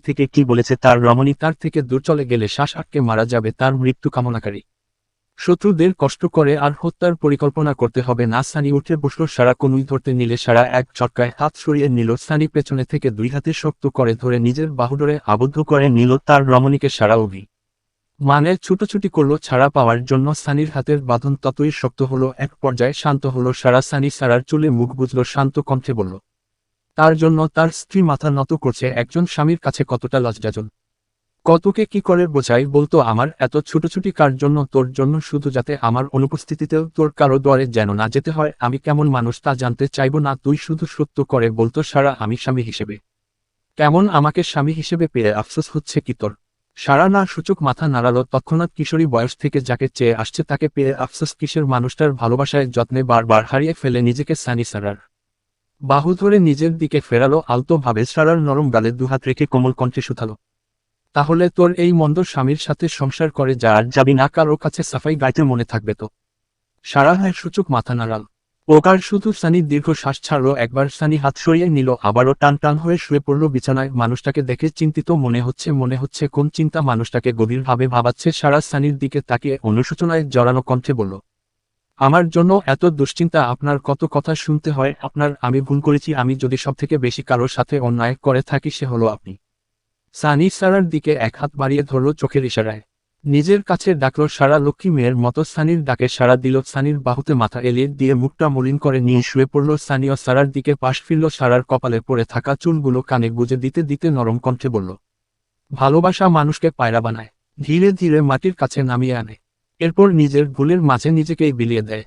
থেকে কি বলেছে তার রমণী? তার থেকে দূর চলে গেলে শ্বাস আটকে মারা যাবে তার মৃত্যু কামনাকারী। শত্রুদের কষ্ট করে আর হত্যার পরিকল্পনা করতে হবে না। সানি উঠে বসল, সারা কনুই ধরতে নিলে, সারা এক চটকায় হাত সরিয়ে নিল। সানি পেছনে থেকে দুই হাতে শক্ত করে ধরে নিজের বাহুডরে আবদ্ধ করে নিল তার রমণীকে সারা অভি। মানে ছুটোছুটি করল, ছাড়া পাওয়ার জন্য সানির হাতের বাঁধন ততই শক্ত হলো, এক পর্যায়ে শান্ত হলো, সারা সানি সারার চুলে মুখ বুঝলো শান্ত কণ্ঠে বলল তার জন্য তার স্ত্রী মাথা নত করছে একজন স্বামীর কাছে কতটা লজ্জাজন কতকে কি করে বোঝাই বলতো আমার এত ছুটোছুটি কার জন্য তোর জন্য শুধু যাতে আমার অনুপস্থিতিতেও তোর কারও দ্বারে যেন না যেতে হয়, আমি কেমন মানুষ তা জানতে চাইব না, তুই শুধু সত্য করে বলতো সারা আমি স্বামী হিসেবে। কেমন আমাকে স্বামী হিসেবে পেয়ে আফসোস হচ্ছে কি তোর? সারা না সূচক মাথা নাড়ালো, তৎক্ষণাৎ কিশোরী বয়স থেকে যাকে চেয়ে আসছে তাকে পেয়ে আফসোস কিসের মানুষটার ভালোবাসায় যত্নে বারবার হারিয়ে ফেলে নিজেকে সানি সারার। বাহু ধরে নিজের দিকে ফেরালো আলতো ভাবে সারার নরম গালে দুহাত রেখে কোমল কণ্ঠে শুথালো তাহলে তোর এই মন্দ স্বামীর সাথে সংসার করে যা আর যাবি না, কারও কাছে সাফাই গাইতে মনে থাকবে তো। সারা হয় সূচক মাথা নাড়াল। ওকার শুধু সানি দীর্ঘ শ্বাস ছাড়লো, একবার সানি হাত সরিয়ে নিল, আবারও টান টান হয়ে শুয়ে পড়ল বিছানায়। মানুষটাকে দেখে চিন্তিত মনে হচ্ছে মনে হচ্ছে কোন চিন্তা মানুষটাকে গভীরভাবে ভাবাচ্ছে। সারা সানির দিকে তাকিয়ে অনুশোচনায় জড়ানো কণ্ঠে বলল আমার জন্য এত দুশ্চিন্তা, আপনার কত কথা শুনতে হয়, আপনার, আমি ভুল করেছি, আমি যদি সবথেকে বেশি কারোর সাথে অন্যায় করে থাকি, সে হলো আপনি। সানি সারার দিকে এক হাত বাড়িয়ে ধরল চোখের ইশারায়। নিজের কাছে ডাকল সারা লক্ষ্মী মেয়ের মতো, সানির ডাকে সারা দিল, সানির বাহুতে মাথা এলিয়ে দিয়ে মুখটা মলিন করে নিয়ে শুয়ে পড়ল সানি ও সারার দিকে পাশ ফিরল, সারার কপালে পড়ে থাকা চুলগুলো কানে গুজে দিতে দিতে নরম কণ্ঠে বলল, ভালোবাসা মানুষকে পায়রা বানায়, ধীরে ধীরে মাটির কাছে নামিয়ে আনে। এরপর নিজের ভুলের মাঝে নিজেকেই বিলিয়ে দেয়।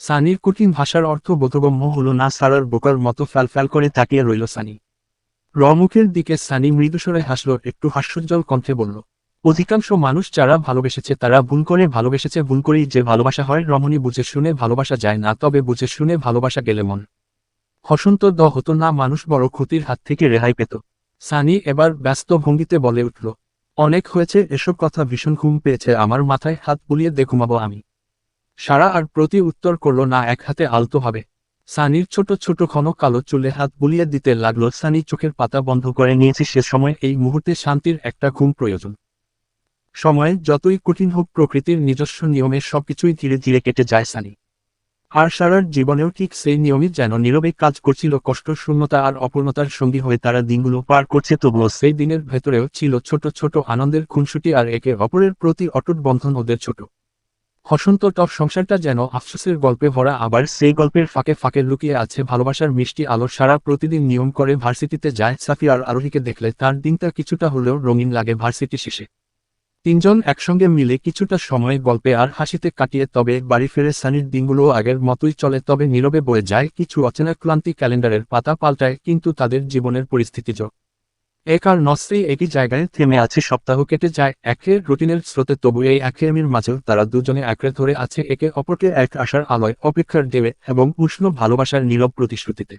সানির কঠিন ভাষার অর্থ বোধগম্য হল না সারার বোকার মতো ফ্যাল ফ্যাল করে তাকিয়ে রইল সানি। রমুখের দিকে সানি মৃদুস্বরে হাসল, একটু হাস্যোজ্জ্বল কণ্ঠে বলল, অধিকাংশ মানুষ যারা ভালোবেসেছে তারা ভুল করে ভালোবেসেছে, ভুল করেই যে ভালোবাসা হয়, রমণী বুঝে শুনে ভালোবাসা যায় না, তবে বুঝে শুনে ভালোবাসা গেলে মন। হসন্ত দ হতো না, মানুষ বড় ক্ষতির হাত থেকে রেহাই পেত। সানি এবার ব্যস্ত ভঙ্গিতে বলে উঠল অনেক হয়েছে, এসব কথা ভীষণ ঘুম পেয়েছে, আমার মাথায় হাত বুলিয়ে দেখুমাবো আমি। সারা আর প্রতি উত্তর করল না, এক হাতে আলতো হবে সানির ছোট ছোট ঘন কালো চুলে হাত বুলিয়ে দিতে লাগল, সানি চোখের পাতা বন্ধ করে নিয়েছে, সে সময় এই মুহূর্তে শান্তির একটা ঘুম প্রয়োজন। সময় যতই কঠিন হোক, প্রকৃতির নিজস্ব নিয়মে সবকিছুই ধীরে ধীরে কেটে যায় সানি। আর সারার জীবনেও ঠিক সেই নিয়মই যেন নীরবে কাজ করছিল, কষ্ট, শূন্যতা আর অপূর্ণতার সঙ্গী হয়ে তারা দিনগুলো পার করছে। তবুও সেই দিনের ভেতরেও ছিল ছোট ছোট আনন্দের খুনসুটি আর একে অপরের প্রতি অটুট বন্ধন ওদের ছোট। হসন্ত টপ সংসারটা যেন আফসোসের গল্পে ভরা, আবার সেই গল্পের ফাঁকে ফাঁকে লুকিয়ে আছে ভালোবাসার মিষ্টি আলো। সারা প্রতিদিন নিয়ম করে ভার্সিটিতে যায় সাফি আর আরোহীকে দেখলে তার দিনটা কিছুটা হলেও রঙিন লাগে ভার্সিটি শেষে। তিনজন একসঙ্গে মিলে কিছুটা সময় গল্পে আর হাসিতে কাটিয়ে তবে বাড়ি ফেরে সানির দিনগুলো আগের মতোই চলে তবে নীরবে বয়ে যায় কিছু অচেনা ক্লান্তি ক্যালেন্ডারের পাতা পাল্টায় কিন্তু তাদের জীবনের পরিস্থিতি যোগ। এক আর নস্ত্রী একই জায়গায় থেমে আছে সপ্তাহ কেটে যায় একের রুটিনের স্রোতে তবু এই একঘেয়েমির মাঝেও তারা দুজনে একরে ধরে আছে একে অপরকে এক আশার আলোয় অপেক্ষার দেবে এবং উষ্ণ ভালোবাসার নীরব প্রতিশ্রুতিতে।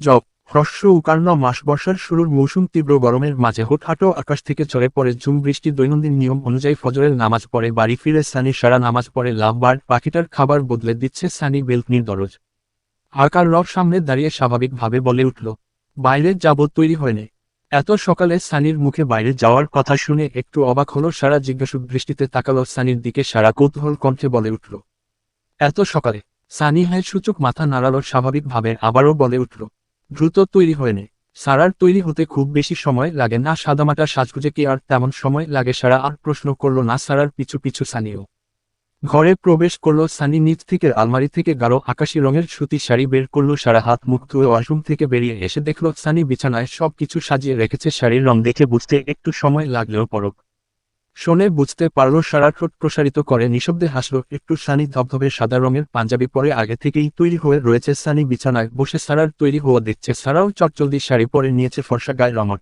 জব হ্রস্ব উকার্ণ মাস বর্ষার শুরুর মৌসুম তীব্র গরমের মাঝে হুটহাটো আকাশ থেকে চড়ে পড়ে ঝুম বৃষ্টি দৈনন্দিন নিয়ম অনুযায়ী ফজরের নামাজ পড়ে, বাড়ি ফিরে সানি সারা নামাজ পড়ে লাভবার পাখিটার খাবার বদলে দিচ্ছে সানি বেলকনির দরজ। আকার রব সামনে দাঁড়িয়ে স্বাভাবিকভাবে বলে উঠল, বাইরে যাব তৈরি হয়নি এত সকালে সানির মুখে বাইরে যাওয়ার কথা শুনে একটু অবাক হলো সারা জিজ্ঞাসু দৃষ্টিতে তাকালো সানির দিকে সারা কৌতূহল কণ্ঠে বলে উঠল, এত সকালে? সানি হায় সূচক মাথা নাড়ালো স্বাভাবিকভাবে, আবারও বলে উঠল দ্রুত তৈরি হয়ে নে। সারার তৈরি হতে খুব বেশি সময় লাগে না, সাদামাটা সাজগুজে কি আর তেমন সময় লাগে সারা আর প্রশ্ন করল না সারার পিছু পিছু সানিও। ঘরে প্রবেশ করল সানি নিচ থেকে আলমারি থেকে গাঢ় আকাশি রঙের সুতি শাড়ি বের করল, সারা হাত মুখ ধুয়ে ওয়াশরুম থেকে বেরিয়ে এসে দেখল সানি বিছানায় সব কিছু সাজিয়ে রেখেছে শাড়ির রং দেখে বুঝতে একটু সময় লাগলেও পরক। শোনে বুঝতে পারল সারা ঠোঁট প্রসারিত করে, নিঃশব্দে হাসল, একটু সানি ধবধবে সাদা রঙের পাঞ্জাবি পরে আগে থেকেই তৈরি হয়ে রয়েছে সানি বিছানায় বসে সারার তৈরি হওয়া দেখছে, সারাও চটচলদি শাড়ি পরে নিয়েছে ফর্সা গায়ে রমক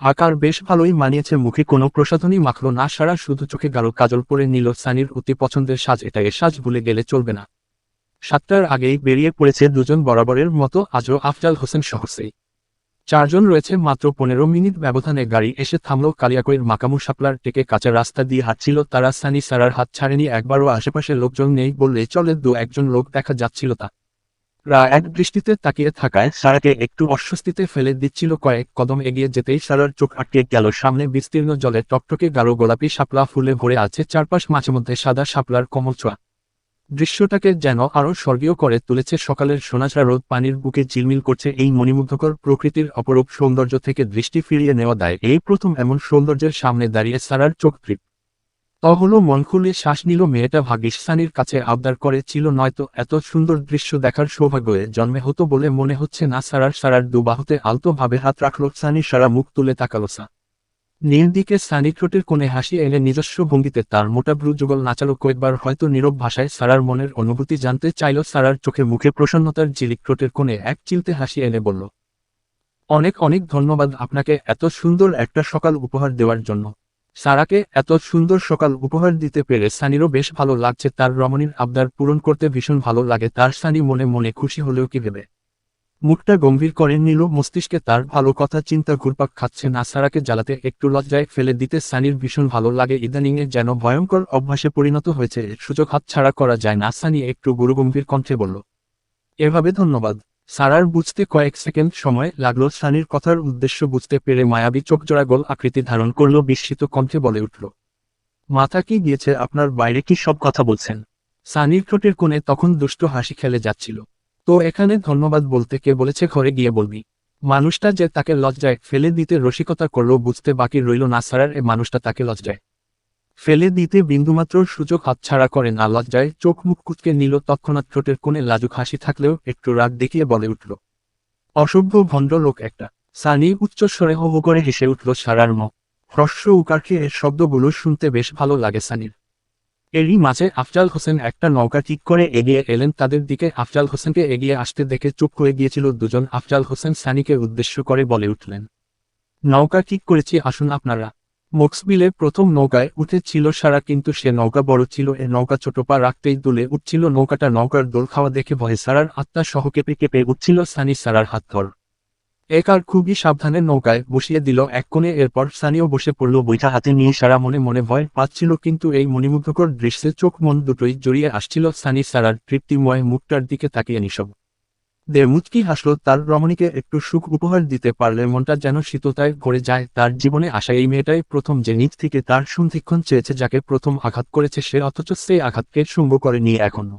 আকার, বেশ ভালোই মানিয়েছে মুখে, কোনো প্রসাধনী মাখল না, সারা শুধু চোখে গাঢ় কাজল পরে নিল সানির অতি পছন্দের সাজ এটা এ সাজ ভুলে গেলে চলবে না। সাতটার আগেই বেরিয়ে পড়েছে দুজন বরাবরের মতো, আজও আফজাল হোসেন সহসেই চারজন রয়েছে মাত্র পনেরো মিনিট ব্যবধানে গাড়ি এসে থামল কালিয়াকৈর মাকামু সাপলার টেকে কাঁচা রাস্তা দিয়ে হাঁটছিল তারা সানি সারার হাত ছাড়েনি, একবারও আশেপাশে লোকজন নেই বললে চলে, দু একজন লোক দেখা যাচ্ছিল তা। রা এক দৃষ্টিতে তাকিয়ে থাকায় সারাকে একটু অস্বস্তিতে ফেলে দিচ্ছিল কয়েক কদম এগিয়ে যেতেই সারার চোখ আটকে গেল, সামনে বিস্তীর্ণ জলে টকটকে গাঢ় গোলাপি শাপলা ফুলে ভরে আছে, চারপাশ মাঝে মধ্যে সাদা শাপলার কমল ছোঁয়া। দৃশ্যটাকে যেন আরও স্বর্গীয় করে তুলেছে সকালের সোনাচড়া রোদ, পানির বুকে ঝিলমিল করছে এই মণিমুগ্ধকর প্রকৃতির অপরূপ সৌন্দর্য থেকে দৃষ্টি ফিরিয়ে নেওয়া দেয়। এই প্রথম এমন সৌন্দর্যের সামনে দাঁড়িয়ে সারার চোখ তৃপ তহলো মন খুলে শ্বাস নিল, মেয়েটা ভাগ্যিস সানির কাছে আবদার করে ছিল, নয়তো এত সুন্দর দৃশ্য দেখার সৌভাগ্যে জন্মে হতো বলে মনে হচ্ছে না, সারার সারার দুবাহুতে আলতোভাবে হাত রাখল সানি, সারা মুখ তুলে তাকালো সা নীল দিকে সানি কোণে হাসি এনে নিজস্ব ভঙ্গিতে তার মোটা ব্রু যুগল নাচালো কয়েকবার, হয়তো নীরব ভাষায় সারার মনের অনুভূতি জানতে চাইল সারার চোখে মুখে প্রসন্নতার জিলিক ঠোঁটের কোণে এক চিলতে হাসি এনে বলল, অনেক অনেক ধন্যবাদ আপনাকে এত সুন্দর একটা সকাল উপহার দেওয়ার জন্য। সারাকে এত সুন্দর সকাল উপহার দিতে পেরে সানিরও বেশ ভালো লাগছে। তার রমণীর আবদার পূরণ করতে ভীষণ ভালো লাগে। তার সানি মনে মনে খুশি হলেও কি ভেবে? মুখটা গম্ভীর করে নিল, মস্তিষ্কে তার ভালো কথা চিন্তা ঘুরপাক খাচ্ছে না সারাকে জ্বালাতে একটু লজ্জায় ফেলে দিতে সানির ভীষণ ভালো লাগে। ইদানিংয়ে যেন ভয়ঙ্কর অভ্যাসে পরিণত হয়েছে সুযোগ হাতছাড়া করা যায় না, সানি একটু গুরুগম্ভীর কণ্ঠে বলল। এভাবে ধন্যবাদ। সারার বুঝতে কয়েক সেকেন্ড সময় লাগল, সানির কথার উদ্দেশ্য বুঝতে পেরে মায়াবী চোখজোড়া গোল আকৃতি ধারণ করল, বিস্মিত কণ্ঠে বলে উঠল। মাথা কি গিয়েছে, আপনার বাইরে কি সব কথা বলছেন? সানির ঠোঁটের কোণে তখন দুষ্ট হাসি খেলে যাচ্ছিল। তো এখানে ধন্যবাদ বলতে কে বলেছে ঘরে গিয়ে বলবি। মানুষটা যে তাকে লজ্জায় ফেলে দিতে রসিকতা করল বুঝতে বাকি রইল না সারার এ মানুষটা তাকে লজ্জায়। ফেলে দিতে বিন্দুমাত্র সুযোগ হাতছাড়া করে না, লজ্জায় চোখ মুখ কুচকে নিল, তৎক্ষণাৎ ঠোঁটের কোণে লাজুক হাসি থাকলেও একটু রাগ দেখিয়ে বলে উঠল, অসভ্য ভণ্ড লোক একটা। সানি উচ্চস্বরে হো হো করে হেসে উঠল, সারার মুখ হ্রস্ব উকারকে এর শব্দগুলো শুনতে বেশ ভালো লাগে সানির। এরই মাঝে আফজাল হোসেন একটা নৌকা ঠিক করে এগিয়ে এলেন তাদের দিকে। আফজাল হোসেনকে এগিয়ে আসতে দেখে চুপ হয়ে গিয়েছিল দুজন। আফজাল হোসেন সানিকে উদ্দেশ্য করে বলে উঠলেন, নৌকা ঠিক করেছি, আসুন আপনারা। মোক্সবিলে প্রথম নৌকায় উঠেছিল সারা, কিন্তু সে নৌকা বড় ছিল। এ নৌকা ছোট পা রাখতেই দুলে উঠছিল। নৌকাটা নৌকার দোল খাওয়া দেখে ভয়ে সারার আত্মা সহ কেঁপে কেঁপে উঠছিল সানি সারার হাত ধর। এক আর খুবই সাবধানে নৌকায় বসিয়ে দিল এক কোণে, এরপর সানিও বসে পড়ল বইটা হাতে নিয়ে সারা মনে মনে ভয় পাচ্ছিল, কিন্তু এই মণিমুগ্ধকর দৃশ্যে চোখ মন দুটোই জড়িয়ে আসছিল সানি সারার তৃপ্তিময় মুখটার দিকে তাকিয়ে নিসব দে মুচকি হাসল, তার রমণীকে একটু সুখ উপহার দিতে পারলে মনটা যেন শীততায় ভরে যায়, তার জীবনে আসা এই মেয়েটাই প্রথম যে নিজ থেকে তার সন্ধিক্ষণ চেয়েছে, যাকে প্রথম আঘাত করেছে সে, অথচ সেই আঘাতকে শুঙ্গ করে নিয়ে এখনও।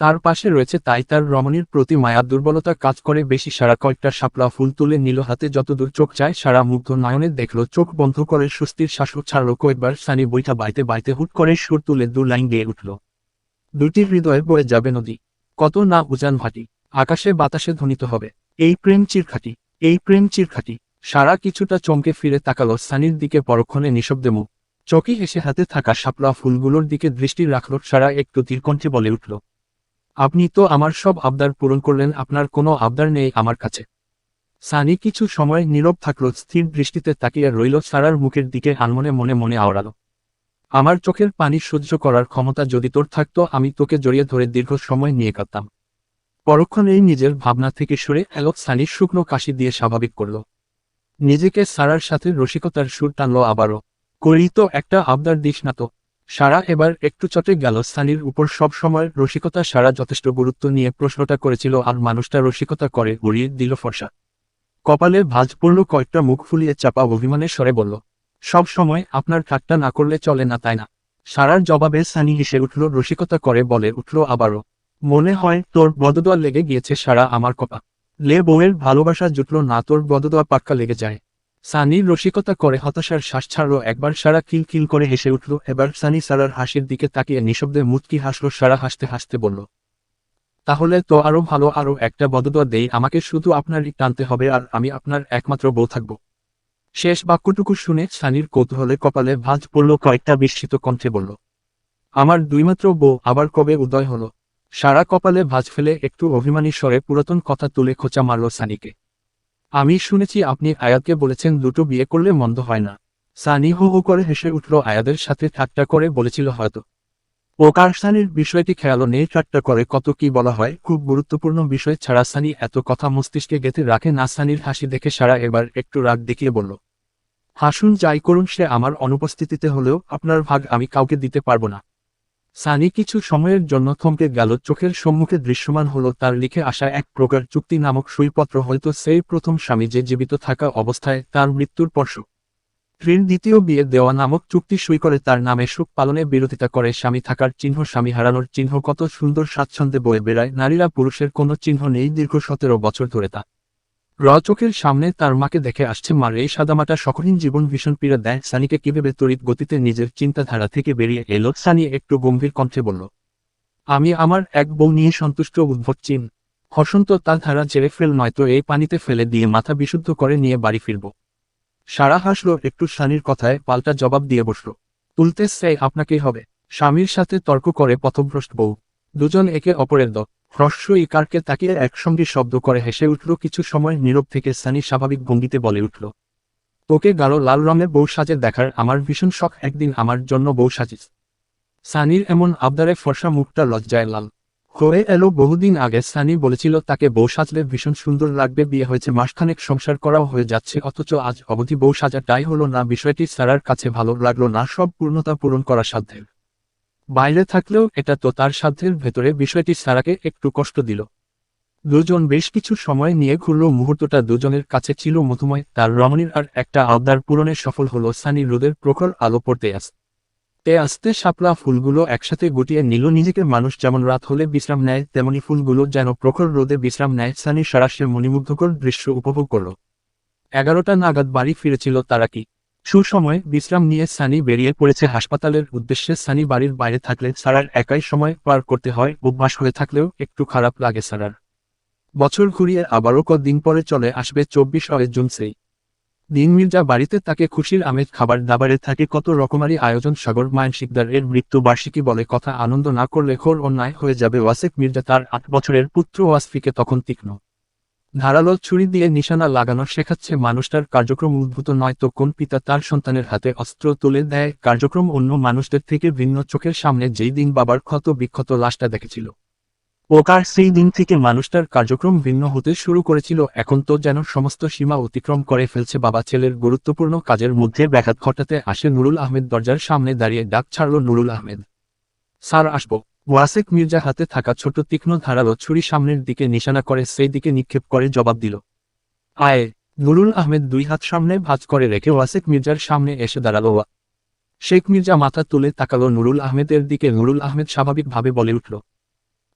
তার পাশে রয়েছে তাই তার রমণীর প্রতি মায়া, দুর্বলতা কাজ করে বেশি সারা কয়েকটা শাপলা ফুল তুলে নিল হাতে, যতদূর চোখ চায় সারা মুগ্ধ নয়নে দেখল, চোখ বন্ধ করে সুস্থির শাসক ছাড়লো, কয়েকবার সানি বইটা বাইতে বাইতে হুট করে সুর তুলে দু লাইন গেয়ে উঠল দুটি হৃদয়ে বয়ে যাবে নদী, কত না উজান ভাটি, আকাশে বাতাসে ধ্বনিত হবে, এই প্রেম চিরখাটি, এই প্রেম চিরখাটি। সারা কিছুটা চমকে ফিরে তাকালো সানির দিকে পরক্ষণে নিঃশব্দে মুখ চকি হেসে হাতে থাকা শাপলা ফুলগুলোর দিকে দৃষ্টি রাখল, সারা একটু তীরকণ্ঠে বলে উঠল আপনি তো আমার সব আবদার পূরণ করলেন, আপনার কোনো আবদার নেই আমার কাছে। সানি কিছু সময় নীরব থাকল, স্থির দৃষ্টিতে তাকিয়ে রইল, সারার মুখের দিকে আনমনে মনে মনে আওড়াল। আমার চোখের পানি সহ্য করার ক্ষমতা যদি তোর থাকতো, আমি তোকে জড়িয়ে ধরে দীর্ঘ সময় নিয়ে কাটতাম পরক্ষণেই নিজের ভাবনা থেকে সরে এলো সানির শুকনো কাশি দিয়ে স্বাভাবিক করল। নিজেকে সারার সাথে রসিকতার সুর টানল আবারও। করি তো একটা আবদার দিস না তো। সারা এবার একটু চটে গেল সানির উপর। সব সময় রসিকতা সারা যথেষ্ট গুরুত্ব নিয়ে প্রশ্নটা করেছিল আর মানুষটা রসিকতা করে উড়িয়ে দিল ফর্সা। কপালে ভাঁজ পড়ল কয়েকটা মুখ ফুলিয়ে চাপা অভিমানের স্বরে বলল, সব সময় আপনার ঠাট্টা না করলে চলে না তাই না? সারার জবাবে সানি হেসে উঠল, রসিকতা করে বলে উঠল আবারও, মনে হয় তোর বদদোয়া লেগে গিয়েছে সারা আমার কপা। লে বউয়ের ভালোবাসা জুটল না, তোর বদদোয়া পাক্কা লেগে যায়। সানি রসিকতা করে হতাশার শ্বাস ছাড়ল একবার সারা কিল কিল করে হেসে উঠল, এবার সানি সারার হাসির দিকে তাকিয়ে নিঃশব্দে মুচকি হাসল, সারা হাসতে হাসতে বলল, তাহলে তো আরও ভালো, আরও একটা বদদোয়া দেই, আমাকে শুধু আপনারই টানতে হবে আর আমি আপনার একমাত্র বউ থাকব। শেষ বাক্যটুকু শুনে সানির কৌতূহলে কপালে ভাঁজ পড়ল কয়েকটা বিস্মিত কণ্ঠে বলল, আমার দুইমাত্র বউ, আবার কবে উদয় হলো? সারা কপালে ভাঁজ ফেলে একটু অভিমানী স্বরে পুরাতন কথা তুলে খোঁচা মারল সানিকে। আমি শুনেছি আপনি আয়াতকে বলেছেন, দুটো বিয়ে করলে মন্দ হয় না। সানি হো হো করে হেসে উঠল আয়াদের সাথে ঠাট্টা করে বলেছিল হয়তো। ও কারসানির বিষয়টি খেয়াল নেই, ঠাট্টা করে কত কি বলা হয়, খুব গুরুত্বপূর্ণ বিষয় ছাড়া সানি এত কথা মস্তিষ্কে গেঁথে রাখে না, সানির হাসি দেখে সারা এবার একটু রাগ দেখিয়ে বলল, হাসুন, যাই করুন, সে আমার অনুপস্থিতিতে হলেও আপনার ভাগ আমি কাউকে দিতে পারব না। সানি কিছু সময়ের জন্য থমকে গেল, চোখের সম্মুখে দৃশ্যমান হল তার লিখে আসা এক প্রকার চুক্তি নামক সইপত্র। হয়তো সেই প্রথম স্বামী যে জীবিত থাকা অবস্থায় তার মৃত্যুর পরশ ঋণ দ্বিতীয় বিয়ে দেওয়া নামক চুক্তি সই করে তার নামে সুখ পালনে বিরোধিতা করে স্বামী থাকার চিহ্ন, স্বামী হারানোর চিহ্ন, কত সুন্দর স্বাচ্ছন্দ্যে বয়ে বেড়ায় নারীরা পুরুষের কোনো চিহ্ন নেই দীর্ঘ সতেরো বছর ধরে তা র চোখের সামনে তার মাকে দেখে আসছে মার এই সাদামাটা সকলীন জীবন ভীষণ পীড়া দেয়। সানিকে কীভাবে তড়িৎ গতিতে নিজের চিন্তাধারা থেকে বেরিয়ে এলো? সানি একটু গম্ভীর কণ্ঠে বলল, আমি আমার এক বউ নিয়ে সন্তুষ্ট উদ্ভট চিন। হসন্ত তার ধারা জেরে ফেল, নয়তো এই পানিতে ফেলে দিয়ে মাথা বিশুদ্ধ করে নিয়ে বাড়ি ফিরব সারা হাসলো, একটু সানির কথায় পাল্টা জবাব দিয়ে বসল, তুলতে সে আপনাকেই হবে। স্বামীর সাথে তর্ক করে পথভ্রষ্ট বউ। দুজন একে অপরের দ হ্রস্ব ইকারকে তাকিয়ে একসঙ্গে শব্দ করে হেসে উঠল। কিছু সময় নীরব থেকে সানি স্বাভাবিক ভঙ্গিতে বলে উঠল, তোকে গাঢ় লাল রঙের বউ সাজে দেখার আমার ভীষণ শখ, একদিন আমার জন্য বউ সাজিস সানির এমন আবদারে ফর্সা মুখটা লজ্জায় লাল হয়ে এলো। বহুদিন আগে সানি বলেছিল, তাকে বউ সাজলে ভীষণ সুন্দর লাগবে, বিয়ে হয়েছে মাসখানেক, সংসার করাও হয়ে যাচ্ছে, অথচ আজ অবধি বউ সাজা সাজাটাই হলো না, বিষয়টি সারার কাছে ভালো লাগল না, সব পূর্ণতা পূরণ করা সাধ্যের বাইরে থাকলেও এটা তো তার সাধ্যের ভেতরে বিষয়টি সারাকে একটু কষ্ট দিল। দুজন বেশ কিছু সময় নিয়ে ঘুরল, মুহূর্তটা দুজনের কাছে ছিল মধুময়। তার রমণীর আর একটা আবদার পূরণে সফল হল সানি রোদের প্রখর আলো পড়তে আস তে আস্তে শাপলা ফুলগুলো একসাথে গুটিয়ে নিল। নিজেকে মানুষ যেমন রাত হলে বিশ্রাম নেয়, তেমনি ফুলগুলো যেন প্রখর রোদে বিশ্রাম নেয়। সানি সারাশে মণিমুগ্ধকর দৃশ্য উপভোগ করল। এগারোটা নাগাদ বাড়ি ফিরেছিল তারা কি সুসময় বিশ্রাম নিয়ে সানি বেরিয়ে পড়েছে হাসপাতালের উদ্দেশ্যে। সানি বাড়ির বাইরে থাকলে সারার একাই সময় পার করতে হয়, অভ্যাস হয়ে থাকলেও একটু খারাপ লাগে সারার। বছর ঘুরিয়ে আবারও কদিন পরে চলে আসবে চব্বিশ জুন সেই। দিন মির্জা বাড়িতে তাকে খুশির আমেজ খাবার দাবারে থাকে, কত রকমারি আয়োজন সাগর মায়ন শিকদার এর মৃত্যু বার্ষিকী বলে কথা। আনন্দ না করলে খোর অন্যায় হয়ে যাবে। ওয়াসেফ মির্জা তার আট বছরের পুত্র ওয়াসফিকে তখন তীক্ষ্ণ। ধারালো ছুরি দিয়ে নিশানা লাগানো শেখাচ্ছে মানুষটার কার্যক্রম উদ্ভূত নয় তো কোন পিতা তার সন্তানের হাতে অস্ত্র তুলে দেয়? কার্যক্রম অন্য মানুষদের থেকে ভিন্ন চোখের সামনে যেই দিন বাবার ক্ষত বিক্ষত লাশটা দেখেছিল। ওকার সেই দিন থেকে মানুষটার কার্যক্রম ভিন্ন হতে শুরু করেছিল, এখন তো যেন সমস্ত সীমা অতিক্রম করে ফেলছে বাবা ছেলের গুরুত্বপূর্ণ কাজের মধ্যে ব্যাঘাত ঘটাতে আসে নুরুল আহমেদ দরজার সামনে দাঁড়িয়ে ডাক ছাড়ল নুরুল আহমেদ। স্যার, আসব। ওয়াসেক মির্জা হাতে থাকা ছোট তীক্ষ্ণ ধারালো ছুরি সামনের দিকে নিশানা করে, সেই দিকে নিক্ষেপ করে জবাব দিল। আয়ে, নুরুল আহমেদ দুই হাত সামনে ভাঁজ করে রেখে ওয়াসেক মির্জার সামনে এসে দাঁড়াল। শেখ মির্জা মাথা তুলে তাকালো নুরুল আহমেদের দিকে। নুরুল আহমেদ স্বাভাবিকভাবে বলে উঠল,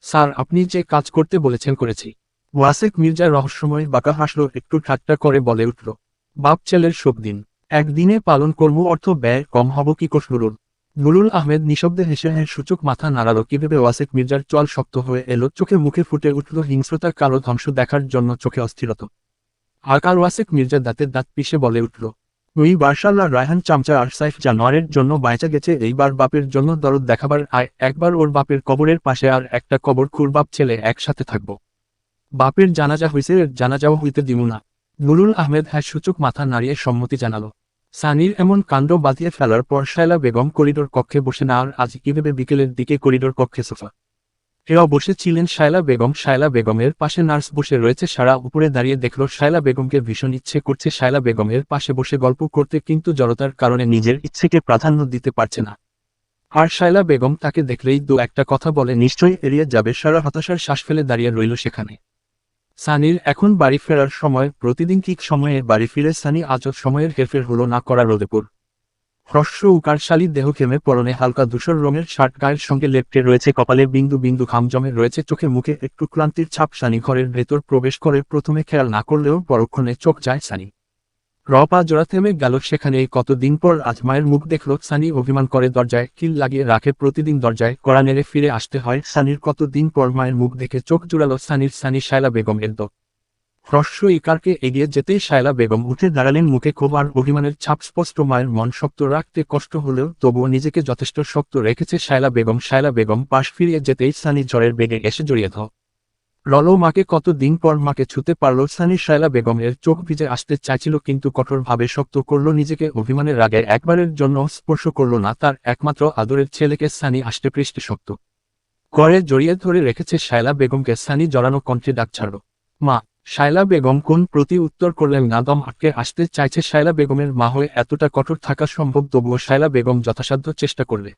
স্যার, আপনি যে কাজ করতে বলেছেন, করেছি। ওয়াসেক মির্জা রহস্যময় বাঁকা হাসল, একটু ঠাট্টা করে বলে উঠল, বাপ ছেলের শোক দিন। একদিনে পালন কর্ম অর্থ ব্যয় কম হব, কি কোষ নুরুল নুরুল আহমেদ নিঃশব্দে হেসে হ্যাঁ সূচক মাথা নাড়ালো। কীভাবে ওয়াসেক মির্জার চল শক্ত হয়ে এলো? চোখে মুখে ফুটে উঠল হিংস্রতার কালো ধ্বংস দেখার জন্য চোখে অস্থিরতা। আকার ওয়াসেক মির্জা দাঁতের দাঁত পিষে বলে উঠল, ওই বার্সাল্লা রায়হান চামচা আর সাইফ জানোয়ারের জন্য বাইচা গেছে, এইবার বাপের জন্য দরদ দেখাবার আয়। একবার ওর বাপের কবরের পাশে আর একটা কবর খুরবাপ ছেলে একসাথে থাকব। বাপের জানাজা হইছে, জানাজাও হইতে দিমু না। নুরুল আহমেদ হ্যাঁ সূচক মাথা নাড়িয়ে সম্মতি জানালো। সানির এমন কাণ্ড বাঁধিয়ে ফেলার পর শায়লা বেগম করিডোর কক্ষে বসে না, আর আজ কীভাবে বিকেলের দিকে করিডোর কক্ষে সোফা? এও বসেছিলেন শায়লা বেগম। শায়লা বেগমের পাশে নার্স বসে রয়েছে, সারা উপরে দাঁড়িয়ে দেখল শায়লা বেগমকে ভীষণ ইচ্ছে করছে। শায়লা বেগমের পাশে বসে গল্প করতে কিন্তু জড়তার কারণে নিজের ইচ্ছেকে প্রাধান্য দিতে পারছে না। আর শায়লা বেগম তাকে দেখলেই দু একটা কথা বলে, নিশ্চয়ই এড়িয়ে যাবে। সারা হতাশার শ্বাস ফেলে দাঁড়িয়ে রইল সেখানে। সানির এখন বাড়ি ফেরার সময়, প্রতিদিন ঠিক সময়ে বাড়ি ফিরে সানি আজ সময়ের হেরফের হলো না করা রোদেপুর। হ্রস্ব উকারশালী দেহ খেমে পরনে হালকা ধূসর রঙের শার্ট গায়ের সঙ্গে লেপটে রয়েছে কপালে বিন্দু বিন্দু ঘাম জমে রয়েছে চোখে মুখে একটু ক্লান্তির ছাপ। সানি ঘরের ভেতর প্রবেশ করে প্রথমে খেয়াল না করলেও পরক্ষণে চোখ যায় সানি। রপা জোড়া থেমে গেল, সেখানে কতদিন পর আজ মায়ের মুখ দেখল, সানি অভিমান করে দরজায় কিল লাগিয়ে রাখে, প্রতিদিন দরজায় কড়া নেড়ে ফিরে আসতে হয়, সানির কতদিন পর মায়ের মুখ দেখে চোখ জুড়ালো, সানির সানি শায়লা বেগম এর দোক হ্রস্ব ইকারকে এগিয়ে যেতেই শায়লা বেগম উঠে দাঁড়ালেন মুখে ক্ষোভ আর অভিমানের ছাপ স্পষ্ট, মায়ের মন শক্ত রাখতে কষ্ট হলেও তবুও নিজেকে যথেষ্ট শক্ত রেখেছে শায়লা বেগম শায়লা বেগম পাশ ফিরিয়ে যেতেই সানি জ্বরের বেগে এসে জড়িয়ে ধ রলো মাকে কত দিন পর মাকে ছুতে পারল সানি শায়লা বেগমের চোখ ভিজে আসতে চাইছিল কিন্তু কঠোরভাবে শক্ত করল নিজেকে অভিমানের রাগে একবারের জন্য স্পর্শ করল না তার একমাত্র আদরের ছেলেকে সানি আষ্টে পৃষ্ঠে শক্ত করে জড়িয়ে ধরে রেখেছে শায়লা বেগমকে সানি জড়ানো কণ্ঠে ডাক ছাড়ল, মা, শায়লা বেগম কোন প্রতি উত্তর করলেন না, দম আটকে আসতে চাইছে শায়লা বেগমের মা হয়ে এতটা কঠোর থাকা সম্ভব তবুও শায়লা বেগম যথাসাধ্য চেষ্টা করলে।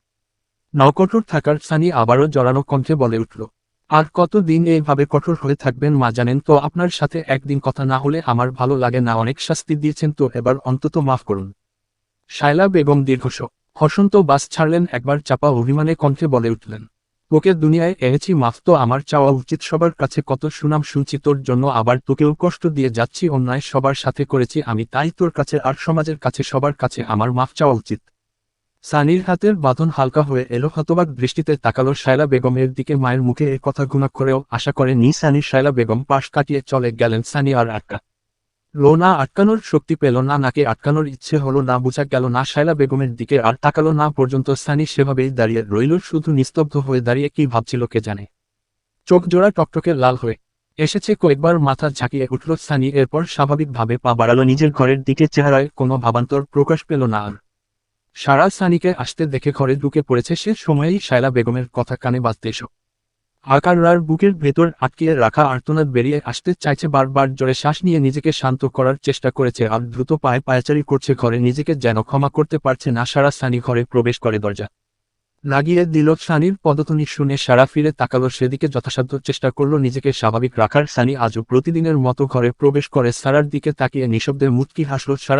নকঠোর থাকার সানি আবারও জড়ানো কণ্ঠে বলে উঠল আর কতদিন এইভাবে কঠোর হয়ে থাকবেন মা জানেন তো, আপনার সাথে একদিন কথা না হলে আমার ভালো লাগে না, অনেক শাস্তি দিয়েছেন তো, এবার অন্তত মাফ করুন। শায়লা বেগম দীর্ঘশ হসন্ত বাস ছাড়লেন, একবার চাপা অভিমানে কণ্ঠে বলে উঠলেন, তোকে দুনিয়ায় এনেছি, মাফ তো, আমার চাওয়া উচিত সবার কাছে, কত সুনাম শুনছি তোর জন্য, আবার তোকেও কষ্ট দিয়ে যাচ্ছি, অন্যায় সবার সাথে করেছি, আমি তাই তোর কাছে আর সমাজের কাছে, সবার কাছে, আমার মাফ চাওয়া উচিত। সানির হাতের বাঁধন হালকা হয়ে এলো, হতবাক দৃষ্টিতে তাকালো শায়লা বেগমের দিকে। মায়ের মুখে এ কথা গুণা করেও আশা করে নি সানির শায়লা বেগম পাশ কাটিয়ে চলে গেলেন সানি আর আটকা। লো না আটকানোর শক্তি পেল না, নাকে আটকানোর ইচ্ছে হলো না, বোঝা গেল না। শায়লা বেগমের দিকে আর তাকালো না পর্যন্ত সানি সেভাবেই দাঁড়িয়ে রইল, শুধু নিস্তব্ধ হয়ে দাঁড়িয়ে কি ভাবছিল কে জানে। চোখ জোড়া টকটকে লাল হয়ে এসেছে, কয়েকবার মাথা ঝাঁকিয়ে উঠল সানি। এরপর স্বাভাবিকভাবে পা বাড়ালো, নিজের ঘরের দিকে চেহারায় কোনো ভাবান্তর প্রকাশ পেল না আর। সারা সানিকে আসতে দেখে ঘরে ঢুকে পড়েছে সে সময়েই শায়লা বেগমের কথা কানে বাজতে এসো। আকাররার বুকের ভেতর আটকিয়ে রাখা আর্তনাদ বেরিয়ে আসতে চাইছে বারবার, জোরে শ্বাস নিয়ে নিজেকে শান্ত করার চেষ্টা করেছে আর দ্রুত পায়ে পায়াচারি করছে ঘরে, নিজেকে যেন ক্ষমা করতে পারছে না, সারা সানি ঘরে প্রবেশ করে দরজা লাগিয়ে দিল। সানির পদতনি শুনে সারা ফিরে তাকালো, সেদিকে যথাসাধ্য চেষ্টা করল নিজেকে স্বাভাবিক রাখার। সানি আজও প্রতিদিনের মতো ঘরে প্রবেশ করে সারার দিকে তাকিয়ে নিঃশব্দে মুচকি হাসল। সারা